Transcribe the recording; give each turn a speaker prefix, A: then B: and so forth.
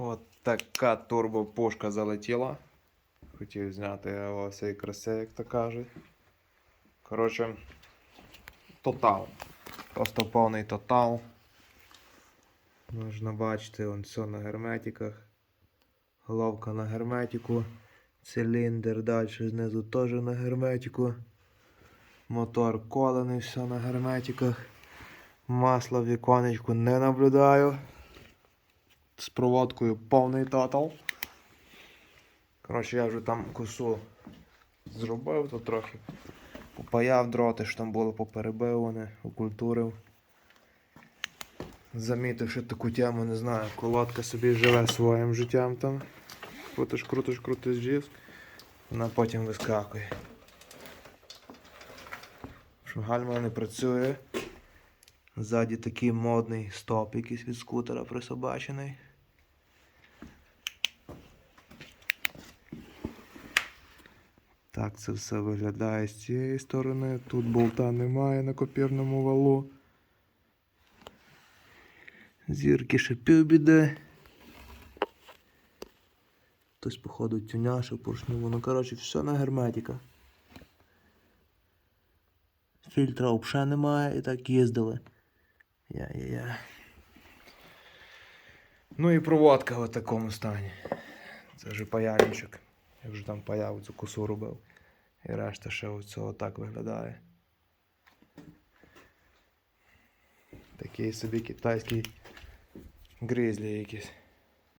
A: От така турбопушка залетіла. Хотів зняти його всій краси, як то кажуть. Коротше, тотал. Просто повний тотал. Можна бачити, он все на герметиках. Головка на герметику. Циліндр далі знизу теж на герметику. Мотор колений, все на герметиках. Масло в віконечку не наблюдаю. З проводкою повний тотал. Коротше, я вже там косу зробив, то трохи попаяв дроти, що там було поперебив вони, окультурив. Замітив ще таку тему, не знаю, колодка собі живе своїм життям там. Крутиш, крутиш, крутиш жіз, вона потім вискакує. Що гальма не працює. Ззаді такий модний стоп якийсь від скутера присобачений. Так це все виглядає з цієї сторони. Тут болта немає на копірному валу. Зірки ще. Хтось, походу, тюняше поршню. Ну, коротше, все на герметиках. Фільтра взагалі немає і так їздили. Я-я-я. Ну і проводка в такому стані. Це вже паяльничок. Я вже там паяв цю косу робив. І решта ще оцього так виглядає. Такий собі китайський гризлі якийсь.